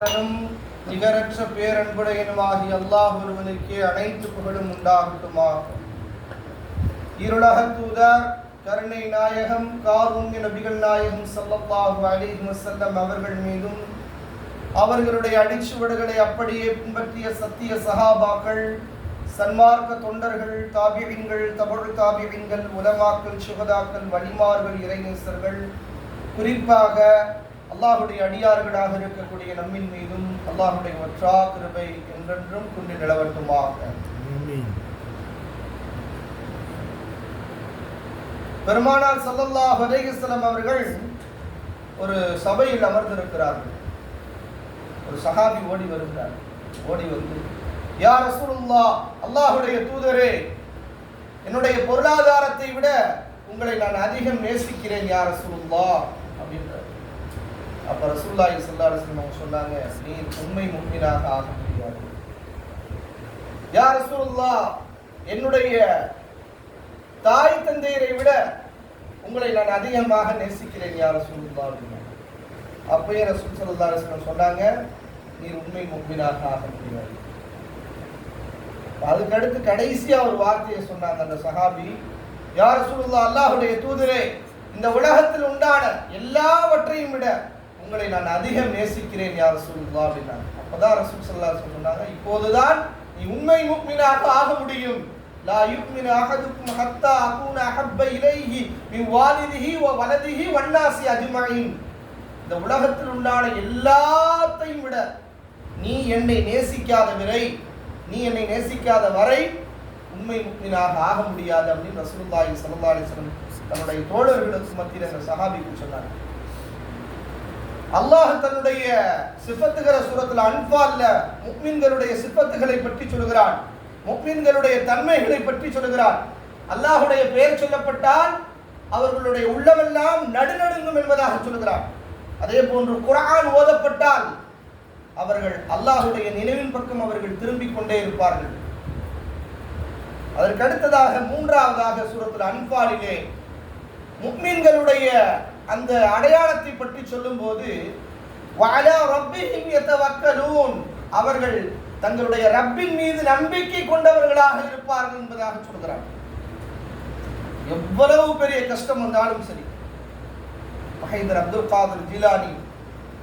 அருளும் நிகரற்ற பேரன்புடையனுமாகி அல்லாஹ் ஒருவனுக்கே அனைத்து புகழும் உண்டாகட்டுமா இருளக தூதர் கருணை நாயகம் காரூண்ய நபிகள் நாயகம் ஸல்லல்லாஹு அலைஹி வஸல்லம் அவர்கள் மீதும் அவர்களுடைய அடிச்சுவடுகளை அப்படியே பின்பற்றிய சத்திய சகாபாக்கள் சன்மார்க்க தொண்டர்கள் தாபியங்கள் தமிழ் தாபியங்கள் உலமாக்கள் சுகதாக்கள் வழிமார்கள் இறைநேசர்கள் குறிப்பாக அல்லாஹுடைய அடியார்களாக இருக்கக்கூடிய நம்மின் மீதும் அல்லாஹுடைய ஒற்றா கிருபை என்றென்றும் கொண்டு நிலவட்டுமாக. பெருமானார் ஸல்லல்லாஹு அலைஹி வஸல்லம் அவர்கள் ஒரு சபையில் அமர்ந்திருக்கிறார்கள். ஒரு சஹாபி ஓடி வருகிறார். ஓடி வந்து யா ரசூலுல்லாஹ் அல்லாஹ்வுடைய தூதரே என்னுடைய பொருளாதாரத்தை விட உங்களை நான் அதிகம் நேசிக்கிறேன் யா ரசூலுல்லாஹ். அப்படின்றார் அப்ப ரசூலுல்லாஹி ஸல்லல்லாஹு அவங்க சொன்னாங்க நீ உண்மை முன்மீனாக ஆக முடியாது. யார் ரசூல்லா என்னுடைய தாய் தந்தையரை விட உங்களை நான் அதிகமாக நேசிக்கிறேன் யார் ரசூல்லா அப்படின்னாங்க அப்பயே ரசூல் ஸல்லல்லாஹு சொன்னாங்க நீ உண்மை முன்மீனாக ஆக முடியாது. அதுக்கடுத்து கடைசியா ஒரு வார்த்தையை சொன்னாங்க அந்த சஹாபி யார் ரசூலுல்லாஹ் அல்லாஹ்வுடைய தூதரே இந்த உலகத்தில் உண்டான எல்லாவற்றையும் விட உங்களை நான் அதிகம் நேசிக்கிறேன் யார் சொல்லுவா அப்படின்னாங்க அப்பதான் ரசூல் சல்லா சொன்னாங்க இப்போதுதான் நீ உண்மை முக்மினாக ஆக முடியும். லா யுக்மினு அகதுக்கும் ஹத்தா அகூன அஹப்ப இலைஹி நீ வாலிதிஹி வ வலதிஹி வன்னாசி அஜ்மஈன் இந்த உலகத்தில் உண்டான எல்லாத்தையும் விட நீ என்னை நேசிக்காத வரை நீ என்னை நேசிக்காத வரை உண்மை முக்மினாக ஆக முடியாது அப்படின்னு ரசூலுல்லாஹி சல்லா அலைஹி தன்னுடைய தோழர்களுக்கு மத்தியில் அந்த சஹாபிக்கு சொன்னாங்க. அல்லாஹ் தன்னுடைய சிஃபத்துகிற சுரத்தில் அன்பால்ல முக்மின்களுடைய சிஃபத்துகளை பற்றி சொல்கிறான் முக்மின்களுடைய தன்மைகளை பற்றி சொல்கிறான் அல்லாஹுடைய பெயர் சொல்லப்பட்டால் அவர்களுடைய உள்ளமெல்லாம் நடுநடுங்கும் என்பதாக சொல்கிறான் அதே போன்று குரான் ஓதப்பட்டால் அவர்கள் அல்லாஹுடைய நினைவின் பக்கம் அவர்கள் திரும்பிக் கொண்டே இருப்பார்கள். அதற்கடுத்ததாக மூன்றாவதாக சுரத்தில் அன்பாலிலே முக்மீன்களுடைய அந்த அடையாளத்தை பற்றி சொல்லும்போது வஅலா அவர்கள் தங்களுடைய ரப்பின் மீது நம்பிக்கை கொண்டவர்களாக இருப்பார்கள் என்பதாக சொல்கிறார் எவ்வளவு பெரிய கஷ்டம் வந்தாலும் சரி மகேந்தர் அப்துல் காதர் ஜிலானி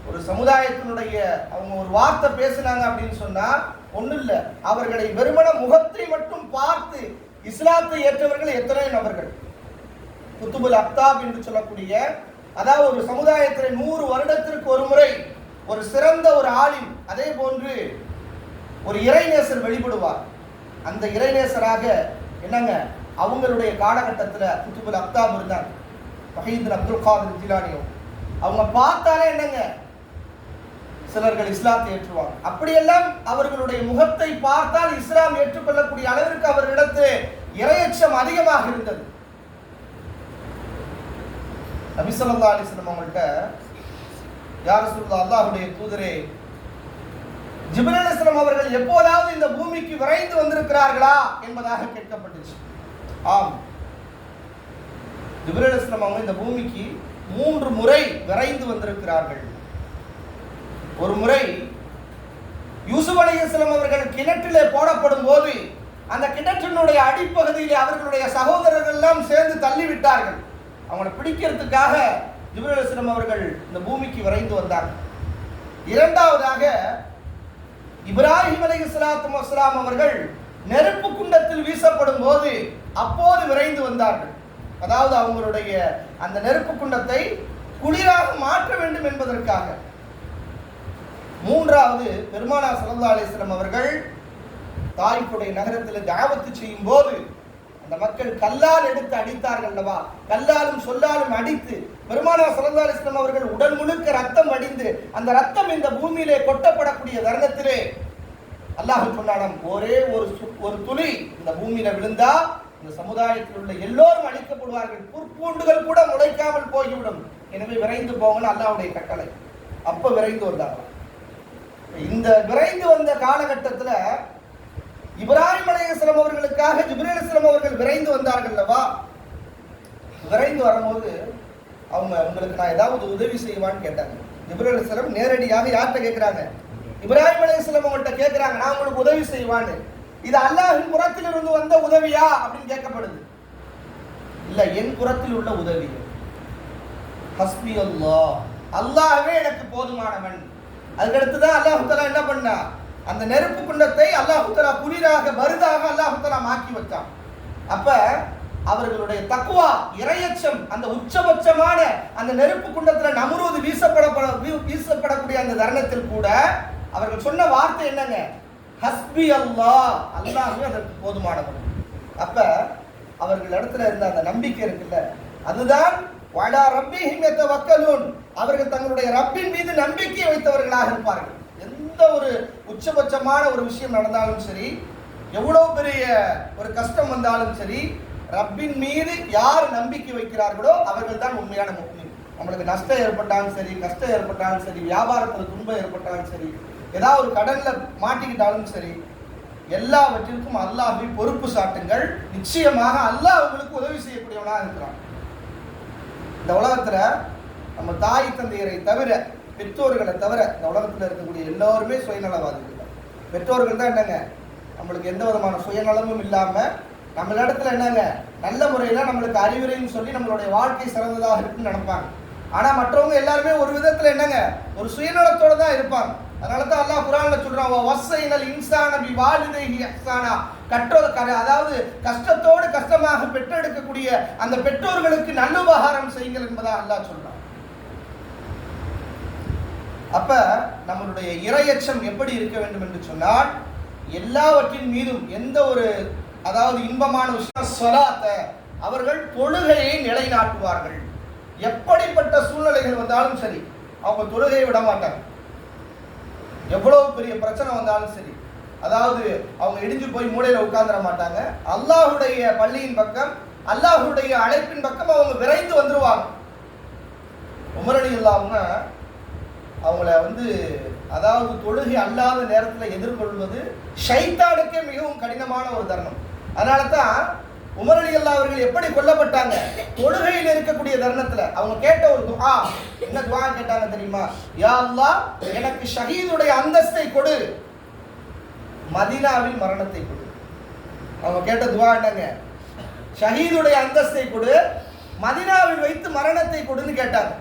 ஒரு சமுதாயத்தினுடைய அவங்க ஒரு வார்த்தை பேசுனாங்க அப்படின்னு சொன்னா ஒண்ணும் இல்ல அவர்களை வெறுமன முகத்தை மட்டும் பார்த்து இஸ்லாத்தை ஏற்றவர்கள் எத்தனை நபர்கள்? குத்துபுல் அப்தாப் என்று சொல்லக்கூடிய அதாவது ஒரு சமுதாயத்தில் நூறு வருடத்திற்கு ஒரு முறை ஒரு சிறந்த ஒரு ஆளின் அதே போன்று ஒரு இறைநேசர் வெளிப்படுவார். அந்த இறைநேசராக என்னங்க? அவங்களுடைய காலகட்டத்தில் குத்துபுல் அப்தாப் இருந்தாங்க. மஹீந்தின் அப்துல் காதர் ஜிலானியும். அவங்க பார்த்தாலே என்னங்க? சிலர்கள் இஸ்லாத்தை ஏற்றுவாங்க. அப்படியெல்லாம் அவர்களுடைய முகத்தை பார்த்தால் இஸ்லாம் ஏற்றுக்கொள்ளக்கூடிய அளவிற்கு அவர்களிடத்து இரையச்சம் அதிகமாக இருந்தது. நபிசல்லா அலிஸ்லம் அவங்கள்ட்ட யார் சொல்லுதா அல்லாஹுடைய தூதரே ஜிப்ரல் அவர்கள் எப்போதாவது இந்த பூமிக்கு விரைந்து வந்திருக்கிறார்களா? என்பதாக கேட்கப்பட்டுச்சு. ஆம். ஜிப்ரல் அவங்க இந்த பூமிக்கு மூன்று முறை விரைந்து வந்திருக்கிறார்கள். ஒரு முறை யூசுப் அலைஹிஸ்ஸலாம் அவர்கள் கிணற்றிலே போடப்படும் போது அந்த கிணற்றினுடைய அடிப்பகுதியிலே அவர்களுடைய சகோதரர்கள் எல்லாம் சேர்ந்து தள்ளிவிட்டார்கள். அவங்களை பிடிக்கிறதுக்காக ஜிப்ரல் அவர்கள் இந்த பூமிக்கு விரைந்து வந்தார்கள் இரண்டாவதாக இப்ராஹிம் அலி இஸ்லாத்து வஸ்லாம் அவர்கள் நெருப்பு குண்டத்தில் வீசப்படும் போது அப்போது விரைந்து வந்தார்கள். அதாவது அவங்களுடைய அந்த நெருப்பு குண்டத்தை குளிராக மாற்ற வேண்டும் என்பதற்காக. மூன்றாவது பெருமானா சல்லா அலிஸ்லாம் அவர்கள் தாய்ப்புடைய நகரத்தில் தாவத்து செய்யும் போது அந்த மக்கள் கல்லால் எடுத்து அடித்தார்கள் அல்லவா? கல்லாலும் சொல்லாலும் அடித்து பெருமானா சல்லா இஸ்லாம் அவர்கள் உடல் முழுக்க ரத்தம் வடிந்து அந்த ரத்தம் இந்த பூமியிலே கொட்டப்படக்கூடிய தருணத்திலே அல்லாஹ் சொன்னாலும் ஒரே ஒரு சு- ஒரு துளி இந்த பூமியில விழுந்தா இந்த சமுதாயத்தில் உள்ள எல்லோரும் அழிக்கப்படுவார்கள். புற்பூண்டுகள் கூட முளைக்காமல் போய்விடும். எனவே விரைந்து போங்கன்னு அல்லாவுடைய கட்டளை. அப்ப விரைந்து வந்தாங்க இந்த விரைந்து வந்த காலகட்டத்தில் இப்ராஹிம் அலைஹிஸ்ஸலாம் அவர்களுக்காக ஜிப்ரேல் அலைஹிஸ்ஸலாம் அவர்கள் விரைந்து வந்தார்கள் அல்லவா? விரைந்து வரும்போது அவங்க உங்களுக்கு நான் ஏதாவது உதவி செய்வான்னு கேட்டாங்க. ஜிப்ரேல் அலிஸ்லாம் நேரடியாக யார்கிட்ட கேட்குறாங்க? இப்ராஹிம் அலைஹிஸ்ஸலாம் அவங்கள்ட்ட கேட்குறாங்க நான் உங்களுக்கு உதவி செய்வான்னு. இது அல்லாஹின் புறத்திலிருந்து வந்த உதவியா? அப்படின்னு கேட்கப்படுது. இல்ல என் புறத்தில் உள்ள உதவி. ஹஸ்பி அல்லாஹ். அல்லாஹ்வே எனக்கு போதுமானவன். அதுக்கடுத்து தான் அல்லாஹு என்ன பண்ணா? அந்த நெருப்பு குண்டத்தை அல்லாஹுத்தலா புனிதாக குளிராக பருதாக அல்லாஹு மாக்கி வச்சான். அப்ப அவர்களுடைய தக்குவா இரையச்சம் அந்த உச்சபட்சமான அந்த நெருப்பு குண்டத்துல நமுருவது வீசப்பட வீ- வீசப்படக்கூடிய அந்த தருணத்தில் கூட அவர்கள் சொன்ன வார்த்தை என்னங்க? ஹஸ்பி அல்லா. அல்லாஹ்வே அதற்கு போதுமானவர். அப்ப அவர்கள் இடத்துல இருந்த அந்த நம்பிக்கை இருக்குல்ல அதுதான் வடா ரப்பிஹிம் யத்தவக்கலூன் அவர்கள் தங்களுடைய ரப்பின் மீது நம்பிக்கை வைத்தவர்களாக இருப்பார்கள். எந்த ஒரு உச்சபட்சமான ஒரு விஷயம் நடந்தாலும் சரி எவ்வளோ பெரிய ஒரு கஷ்டம் வந்தாலும் சரி ரப்பின் மீது யார் நம்பிக்கை வைக்கிறார்களோ அவர்கள் தான் உண்மையான முக்மீன். நம்மளுக்கு நஷ்டம் ஏற்பட்டாலும் சரி கஷ்டம் ஏற்பட்டாலும் சரி வியாபாரத்தில் துன்பம் ஏற்பட்டாலும் சரி ஏதாவது ஒரு கடனில் மாட்டிக்கிட்டாலும் சரி எல்லாவற்றிற்கும் அல்லாஹை பொறுப்பு சாட்டுங்கள். நிச்சயமாக அல்லாஹ் அவங்களுக்கு உதவி செய்யக்கூடியவனாக இருக்கிறான். இந்த உலகத்துல நம்ம தாய் தந்தையரை தவிர பெற்றோர்களை தவிர இந்த உலகத்தில் இருக்கக்கூடிய எல்லோருமே சுயநலவாதிகள். தான். பெற்றோர்கள் தான் என்னங்க? நம்மளுக்கு எந்த விதமான சுயநலமும் இல்லாமல் நம்மளிடத்துல என்னங்க? நல்ல முறையில் நம்மளுக்கு அறிவுரைன்னு சொல்லி நம்மளுடைய வாழ்க்கை சிறந்ததாக இருக்குன்னு நினைப்பாங்க. ஆனால் மற்றவங்க எல்லாருமே ஒரு விதத்தில் என்னங்க? ஒரு சுயநலத்தோடு தான் இருப்பாங்க. அதனால தான் அல்லாஹ் குரான்ல சொல்றான் வசைனல் இன்சான பி வாலிதைஹி இஹ்சானா கற்றோர் கர- அதாவது கஷ்டத்தோடு கஷ்டமாக பெற்றெடுக்கக்கூடிய அந்த பெற்றோர்களுக்கு நல்லுபகாரம் செய்யுங்கள் என்பதா அல்லாஹ் சொல்றான். அப்ப நம்மளுடைய இரையச்சம் எப்படி இருக்க வேண்டும் என்று சொன்னால் எல்லாவற்றின் மீதும் எந்த ஒரு அதாவது இன்பமான விஷயம் சொலாத்த அவர்கள் தொழுகையை நிலைநாட்டுவார்கள். எப்படிப்பட்ட சூழ்நிலைகள் வந்தாலும் சரி அவங்க தொழுகையை விட மாட்டாங்க. எவ்வளவு பெரிய பிரச்சனை வந்தாலும் சரி அதாவது அவங்க இடிஞ்சு போய் மூலையில உட்கார்ந்துட மாட்டாங்க. அல்லாஹுடைய பள்ளியின் பக்கம் அல்லாஹுடைய அழைப்பின் பக்கம் அவங்க விரைந்து வந்துருவாங்க. உமரடி இல்லாமல் அவங்கள வந்து அதாவது தொழுகை அல்லாத நேரத்தில் எதிர்கொள்வது ஷைத்தானுக்கே மிகவும் கடினமான ஒரு தருணம். அதனால தான் உமரலி அல்லா அவர்கள் எப்படி கொல்லப்பட்டாங்க? தொழுகையில் இருக்கக்கூடிய தருணத்தில் அவங்க கேட்ட ஒரு துவா என்ன துவா கேட்டாங்க தெரியுமா? யா அல்லா எனக்கு ஷஹீதுடைய அந்தஸ்தை கொடு. மதினாவின் மரணத்தை கொடு. அவங்க கேட்ட துவா என்னங்க? ஷஹீதுடைய அந்தஸ்தை கொடு மதினாவில் வைத்து மரணத்தை கொடுன்னு கேட்டாங்க.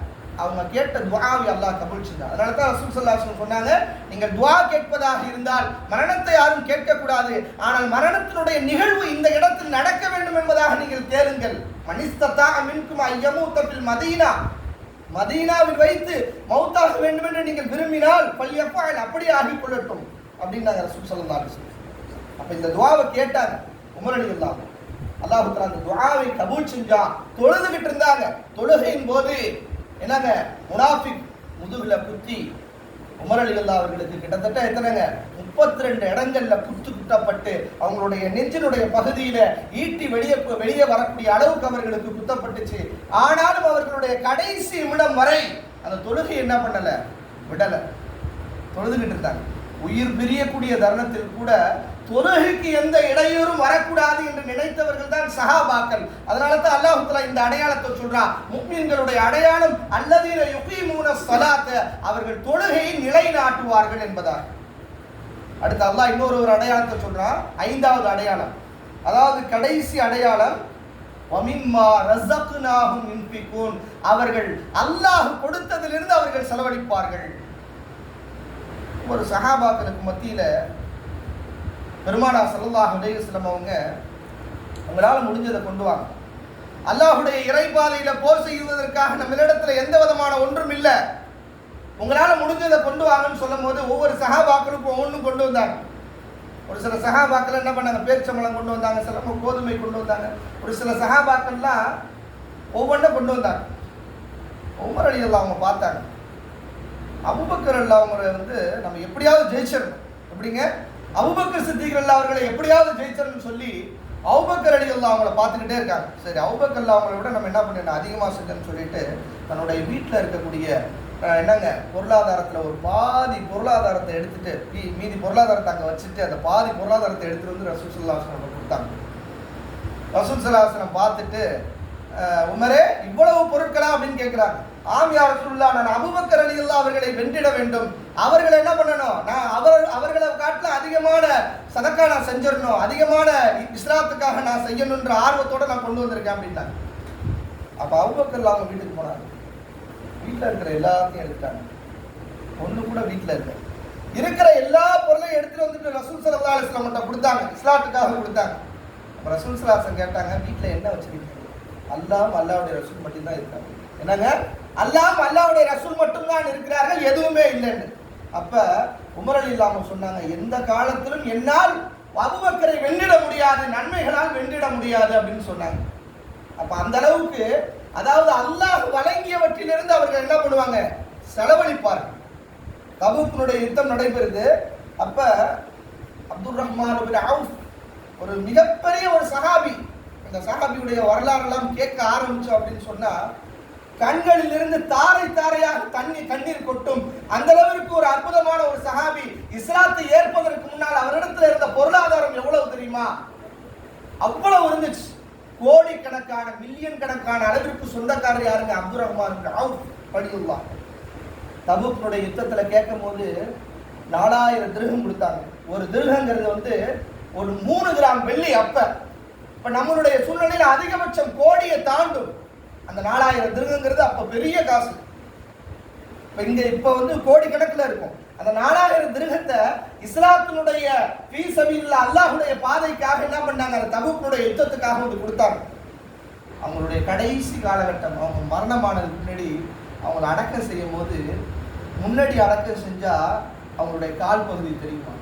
அவங்க கேட்ட துவாவை அல்லாஹ் கபூல் செஞ்சார் அதனால தான் ரசூல் சல்லா சொன்னாங்க நீங்கள் துவா கேட்பதாக இருந்தால் மரணத்தை யாரும் கேட்கக்கூடாது. ஆனால் மரணத்தினுடைய நிகழ்வு இந்த இடத்தில் நடக்க வேண்டும் என்பதாக நீங்கள் தேருங்கள் மனிஸ்தத்தா மின்கும் ஐயமூத்த பில் மதீனா. மதீனாவில் வைத்து மௌத்தாக வேண்டும் என்று நீங்கள் விரும்பினால் பள்ளியப்பா அப்படியே ஆகிக் கொள்ளட்டும் அப்படின்னாங்க ரசூல் சல்லா அலைஹி அப்ப இந்த துவாவை கேட்டாங்க உமரணி அலி அல்லாஹ். அந்த துவாவை கபூல் செஞ்சா தொழுதுகிட்டு இருந்தாங்க. தொழுகையின் போது என்னங்க? முனாஃபிக் முதுகுல குத்தி உமர் அவர்களுக்கு கிட்டத்தட்ட எத்தனைங்க? முப்பத்தி ரெண்டு இடங்கள்ல குத்து குத்தப்பட்டு அவங்களுடைய நெஞ்சினுடைய பகுதியில ஈட்டி வெளியே வெளியே வரக்கூடிய அளவுக்கு அவர்களுக்கு குத்தப்பட்டுச்சு. ஆனாலும் அவர்களுடைய கடைசி நிமிடம் வரை அந்த தொழுகை என்ன பண்ணல? விடல. தொழுதுகிட்டு இருந்தாங்க. உயிர் பிரியக்கூடிய தருணத்தில் கூட தொழுகைக்கு எந்த இடையூறும் வரக்கூடாது என்று நினைத்தவர்கள் தான் சஹாபாக்கள். அதனால தான் அல்லாஹ் இந்த அடையாளத்தை சொல்றான் முக்மீன்களுடைய அடையாளம் அல்லதீன யுகீமுன சலாத்த அவர்கள் தொழுகையை நிலைநாட்டுவார்கள் என்பதால். அடுத்து அல்லாஹ் இன்னொரு ஒரு அடையாளத்தை சொல்றான் ஐந்தாவது அடையாளம். அதாவது கடைசி அடையாளம் அவர்கள் அல்லாஹ் கொடுத்ததிலிருந்து அவர்கள் செலவழிப்பார்கள். ஒரு சகாபாக்களுக்கு மத்தியில பெருமானா சல்லாஹ் அலைஹி வஸல்லம் அவங்க உங்களால் முடிஞ்சதை கொண்டு வாங்க. அல்லாஹுடைய இறைபாதையில போர் செய்வதற்காக நம்மளிடத்துல எந்த விதமான ஒன்றும் இல்லை. உங்களால் முடிஞ்சதை கொண்டு வாங்கன்னு சொல்லும் போது ஒவ்வொரு சகாபாக்களுக்கும் ஒவ்வொன்றும் கொண்டு வந்தாங்க. ஒரு சில சகாபாக்கள் என்ன பண்ணாங்க? பேரிச்சம்பழம் கொண்டு வந்தாங்க சில கோதுமை கொண்டு வந்தாங்க. ஒரு சில சகாபாக்கள்லாம் ஒவ்வொன்றும் கொண்டு வந்தாங்க. ஒவ்வொரு அலி அவங்க பார்த்தாங்க. அபுபக்கர் அல்லா வந்து நம்ம எப்படியாவது ஜெயிச்சிடணும். எப்படிங்க? அவுபக்கர் சித்திகள் அவர்களை எப்படியாவது ஜெயிச்சிடணும்னு சொல்லி அவுபக்கர் அடிகள் அவங்கள பார்த்துக்கிட்டே இருக்காங்க. சரி அவுபக்கர்ல அவங்கள விட நம்ம என்ன பண்ணணும்? அதிகமாக செஞ்சோம்னு சொல்லிட்டு தன்னுடைய வீட்டில் இருக்கக்கூடிய என்னங்க பொருளாதாரத்தில் ஒரு பாதி பொருளாதாரத்தை எடுத்துட்டு மீ- மீதி பொருளாதாரத்தை அங்கே வச்சுட்டு அந்த பாதி பொருளாதாரத்தை எடுத்துட்டு வந்து ரசூல் சல்லாஹ் கொடுத்தாங்க. ரசூல் சல்லாஹனம் பார்த்துட்டு உமரே இவ்வளவு பொருட்களா அப்படின்னு கேட்குறாங்க ஆம் யார் ரசூலுல்லா நான் அபூபக்கர் ரலியல்லாஹு அவர்களை வென்றிட வேண்டும். அவர்கள் என்ன பண்ணணும்? நான் அவர் அவர்களை காட்டில் அதிகமான சதக்கா நான் செஞ்சிடணும். அதிகமான இஸ்லாத்துக்காக நான் செய்யணுன்ற ஆர்வத்தோட நான் கொண்டு வந்திருக்கேன் அப்படின்னாங்க அப்போ அபுபக்கர் அவங்க வீட்டுக்கு போனாங்க. வீட்டில் இருக்கிற எல்லாத்தையும் எடுத்துட்டாங்க. ஒன்று கூட வீட்டில் இருக்க இருக்கிற எல்லா பொருளையும் எடுத்துட்டு வந்துட்டு ரசூல் சல்லா அலிஸ்லாம் மட்டும் கொடுத்தாங்க. இஸ்லாத்துக்காக கொடுத்தாங்க. அப்போ ரசூல் சலாசன் கேட்டாங்க வீட்டில் என்ன வச்சுருக்கீங்க? அல்லாம் அல்லாவுடைய ரசூல் மட்டும்தான் இருக்காங்க. என்னங்க? அல்லாம் அல்லாவுடைய ரசூல் மட்டும்தான் இருக்கிறார்கள் எதுவுமே இல்லைன்னு. அப்ப உமரல் இல்லாம சொன்னாங்க எந்த காலத்திலும் என்னால் அபுபக்கரை வென்றிட முடியாது நன்மைகளால் வென்றிட முடியாது அப்படின்னு சொன்னாங்க. அப்ப அந்த அளவுக்கு அதாவது அல்லாஹ் வழங்கியவற்றிலிருந்து அவர்கள் என்ன பண்ணுவாங்க? செலவழிப்பார்கள் தபூக்கினுடைய யுத்தம் நடைபெறுது. அப்ப அப்துல் ரஹ்மான் ஒரு மிகப்பெரிய ஒரு சஹாபி அந்த சஹாபியுடைய வரலாறு எல்லாம் கேட்க ஆரம்பிச்சோம் அப்படின்னு சொன்னா கண்களிலிருந்து தாரை தாரையாக தண்ணி கண்ணீர் கொட்டும். அந்த அளவிற்கு ஒரு அற்புதமான ஒரு சஹாபி இஸ்லாத்தை ஏற்பதற்கு முன்னால் அவரிடத்துல இருந்த பொருளாதாரம் எவ்வளவு தெரியுமா? அவ்வளவு இருந்துச்சு. கோடிக்கணக்கான மில்லியன் கணக்கான அளவிற்கு சொந்தக்காரர் யாருங்க? அப்துல் ரஹ்மான் ராவ் படியுல்லா தபுக்னுடைய யுத்தத்தில் கேட்கும் போது நாலாயிரம் திருகம் கொடுத்தாங்க. ஒரு திருகங்கிறது வந்து ஒரு மூணு கிராம் வெள்ளி அப்ப. இப்ப நம்மளுடைய சூழ்நிலையில் அதிகபட்சம் கோடியை தாண்டும். அந்த நாலாயிரம் திருகங்கிறது அப்போ பெரிய காசு. இப்போ இங்கே இப்போ வந்து கோடி இருக்கும். அந்த நாலாயிரம் திருகத்தை இஸ்லாத்தினுடைய பீசபில் அல்லாஹுடைய பாதைக்காக என்ன பண்ணாங்க? அந்த தகுப்புடைய யுத்தத்துக்காக வந்து கொடுத்தாங்க. அவங்களுடைய கடைசி காலகட்டம் அவங்க மரணமானதுக்கு முன்னாடி அவங்கள அடக்கம் செய்யும் போது முன்னாடி அடக்கம் செஞ்சால் அவங்களுடைய கால் பகுதி தெரியுமா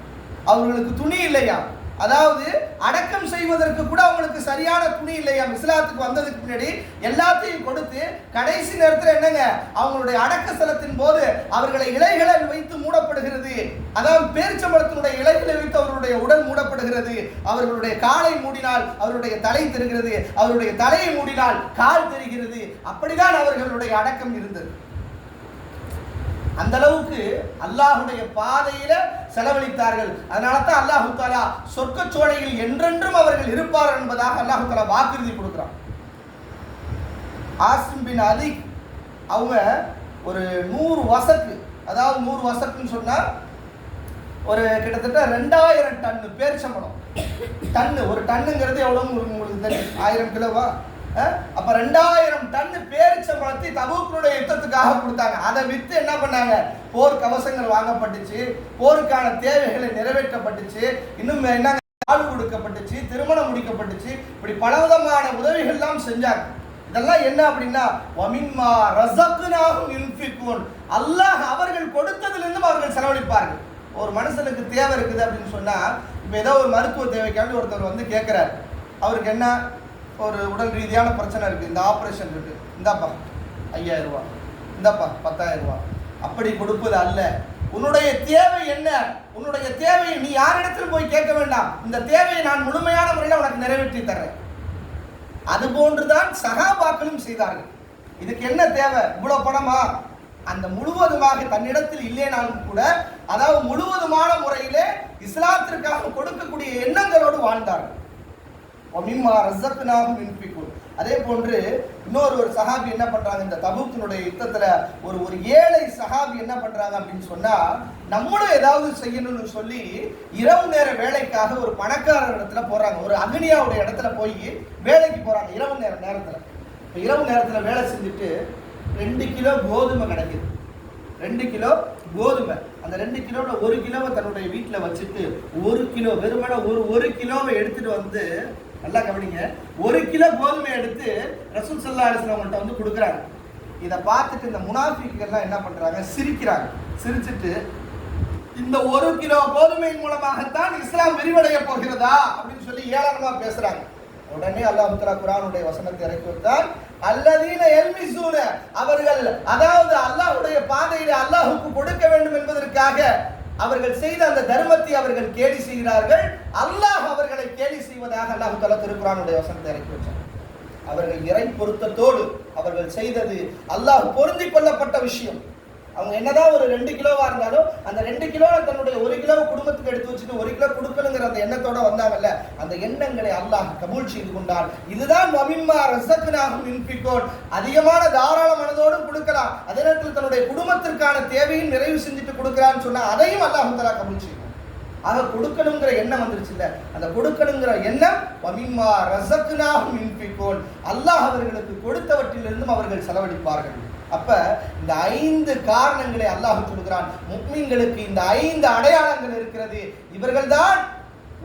அவர்களுக்கு துணி இல்லையா? அதாவது அடக்கம் செய்வதற்கு கூட அவங்களுக்கு சரியான துணி இல்லையா? இஸ்லாத்துக்கு வந்ததுக்கு முன்னாடி எல்லாத்தையும் கொடுத்து கடைசி நேரத்தில் என்னங்க? அவங்களுடைய அடக்க ஸ்தலத்தின் போது அவர்களை இலைகளை வைத்து மூடப்படுகிறது. அதாவது பேரிச்சம்பளத்தினுடைய இலைகளை வைத்து அவர்களுடைய உடல் மூடப்படுகிறது. அவர்களுடைய காலை மூடினால் அவருடைய தலை தெரிகிறது. அவருடைய தலையை மூடினால் கால் தெரிகிறது. அப்படிதான் அவர்களுடைய அடக்கம் இருந்தது. அந்த அளவுக்கு அல்லாஹுடைய பாதையில செலவழித்தார்கள். அதனால தான் அல்லாஹு தாலா சொர்க்க சோலையில் என்றென்றும் அவர்கள் இருப்பார்கள் என்பதாக அல்லாஹு தாலா வாக்குறுதி கொடுக்குறான். ஆசிம் பின் அதிக் அவங்க ஒரு நூறு வசக்கு அதாவது நூறு வசக்குன்னு சொன்னால் ஒரு கிட்டத்தட்ட ரெண்டாயிரம் டன்னு பேரிச்சம்பழம். டன்னு ஒரு டன்னுங்கிறது எவ்வளோன்னு உங்களுக்கு தெரியும்? ஆயிரம் கிலோவா? அப்ப ரெண்டாயிரம் டன் பேரிச்சம்பழத்தை தபூக்களுடைய யுத்தத்துக்காக கொடுத்தாங்க. அதை வித்து என்ன பண்ணாங்க? போர் கவசங்கள் வாங்கப்பட்டுச்சு போருக்கான தேவைகளை நிறைவேற்றப்பட்டுச்சு இன்னும் என்ன ஆள் கொடுக்கப்பட்டுச்சு திருமணம் முடிக்கப்பட்டுச்சு இப்படி பலவிதமான விதமான உதவிகள்லாம் செஞ்சாங்க. இதெல்லாம் என்ன அப்படின்னா வமின்மா ரசக்குனாகும் யுன்ஃபிகூன் அல்லாஹ் அவர்கள் கொடுத்ததிலிருந்தும் அவர்கள் செலவழிப்பார்கள். ஒரு மனுஷனுக்கு தேவை இருக்குது அப்படின்னு சொன்னால் இப்போ ஏதோ ஒரு மருத்துவ தேவைக்காண்டி ஒருத்தர் வந்து கேட்குறாரு அவருக்கு என்ன? ஒரு உடல் ரீதியான பிரச்சனை இருக்குது இந்த ஆப்ரேஷன் இருக்குது இந்தாப்பா ஐயாயிரம் இந்தாப்பா பத்தாயிரம் ரூபாய். அப்படி கொடுப்பது அல்ல. உன்னுடைய தேவை என்ன? உன்னுடைய தேவையை நீ யாரிடத்தில் போய் கேட்க வேண்டாம். இந்த தேவையை நான் முழுமையான முறையில் உனக்கு நிறைவேற்றி தர்றேன். அதுபோன்றுதான் சகாபாக்களும் செய்தார்கள். இதுக்கு என்ன தேவை? இவ்வளோ பணமா? அந்த முழுவதுமாக தன்னிடத்தில் இல்லைனாலும் கூட அதாவது முழுவதுமான முறையிலே இஸ்லாத்திற்காக கொடுக்கக்கூடிய எண்ணங்களோடு வாழ்ந்தார்கள். ஒமிம்மா ரசக்னாகும் இன்பிக்கும் அதே போன்று இன்னொரு ஒரு சஹாபி என்ன பண்றாங்க? இந்த தபுத்தினுடைய யுத்தத்துல ஒரு ஒரு ஏழை சஹாபி என்ன பண்றாங்க அப்படின்னு சொன்னா நம்மளும் ஏதாவது செய்யணும்னு சொல்லி இரவு நேர வேலைக்காக ஒரு பணக்காரர் இடத்துல போறாங்க. ஒரு அக்னியாவுடைய இடத்துல போய் வேலைக்கு போறாங்க இரவு நேர நேரத்துல. இரவு நேரத்துல வேலை செஞ்சுட்டு ரெண்டு கிலோ கோதுமை கிடைக்குது. ரெண்டு கிலோ கோதுமை. அந்த ரெண்டு கிலோவில் ஒரு கிலோவை தன்னுடைய வீட்டில் வச்சுட்டு ஒரு கிலோ வெறுமனே ஒரு ஒரு கிலோவை எடுத்துட்டு வந்து நல்லா கவனிங்க. ஒரு கிலோ கோதுமை எடுத்து ரசூல் சல்லா அலிஸ்லாம்கிட்ட வந்து கொடுக்குறாங்க. இதை பார்த்துட்டு இந்த முனாஃபிக்கெல்லாம் என்ன பண்ணுறாங்க சிரிக்கிறாங்க. சிரிச்சிட்டு இந்த ஒரு கிலோ கோதுமையின் மூலமாகத்தான் இஸ்லாம் விரிவடைய போகிறதா? அப்படின்னு சொல்லி ஏளனமாக பேசுகிறாங்க உடனே அல்லாஹ் தஆலா குரானுடைய வசனத்தை இறக்கி வைத்தார் அல்லதீன எல்மிசூன அவர்கள் அதாவது அல்லாஹ்வுடைய பாதையில அல்லாஹுக்கு கொடுக்க வேண்டும் என்பதற்காக அவர்கள் செய்த அந்த தர்மத்தை அவர்கள் கேலி செய்கிறார்கள். அல்லாஹ் அவர்களை கேலி செய்வதாக அல்லாஹ் தஆலா திருக்குறானுடைய வசனத்தை இறக்கி வச்சார் அவர்கள் இறை பொருத்தத்தோடு அவர்கள் செய்தது அல்லாஹ் பொருந்தி கொள்ளப்பட்ட விஷயம். அவங்க என்னதான் ஒரு ரெண்டு கிலோவா இருந்தாலும் அந்த ரெண்டு கிலோ தன்னுடைய ஒரு கிலோ குடும்பத்துக்கு எடுத்து வச்சுட்டு ஒரு கிலோ கொடுக்கணுங்கிற அந்த எண்ணத்தோட வந்தாங்கல்ல அந்த எண்ணங்களை அல்லாஹ் கபூல் செய்து கொண்டான். இதுதான் மமிம்மா ரசத்தினாகும் இன்பிக்கோன் அதிகமான தாராள மனதோடும் கொடுக்கலாம். அதே நேரத்தில் தன்னுடைய குடும்பத்திற்கான தேவையும் நிறைவு செஞ்சுட்டு கொடுக்கிறான்னு சொன்னா அதையும் அல்லாஹ் தலா கபூல் செய்யும் ஆக கொடுக்கணுங்கிற எண்ணம் வந்துருச்சு இல்ல. அந்த கொடுக்கணுங்கிற எண்ணம் வமிம்மா ரசக்குனாகும் இன்பிக்கோன் அல்லாஹ் அவர்களுக்கு கொடுத்தவற்றிலிருந்தும் அவர்கள் செலவழிப்பார்கள். அப்ப இந்த ஐந்து காரணங்களை அல்லாஹ் சொல்கிறான் முக்மீன்களுக்கு இந்த ஐந்து அடையாளங்கள் இருக்கிறது. இவர்கள்தான்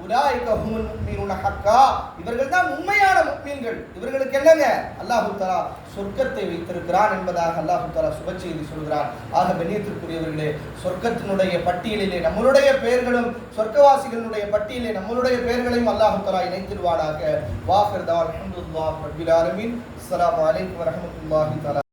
உலாய்க ஹுமுல் முக்மீனுன ஹக்கா. இவர்கள் உண்மையான முக்மீன்கள். இவர்களுக்கு என்னங்க? அல்லாஹு தஆலா சொர்க்கத்தை வைத்திருக்கிறான் என்பதாக அல்லாஹு தஆலா சுப செய்தி சொல்கிறான் ஆக கண்ணியத்திற்குரியவர்களே சொர்க்கத்தினுடைய பட்டியலிலே நம்மளுடைய பெயர்களும் சொர்க்கவாசிகளுடைய பட்டியலிலே நம்மளுடைய பெயர்களையும் அல்லாஹு தஆலா இணைத்திடுவானாக. வாஹிர் தான் அல்ஹம்துலில்லாஹ் ரப்பில் ஆலமீன். அஸ்ஸலாமு அலைக்கும் வரஹ்மத்துல்லாஹி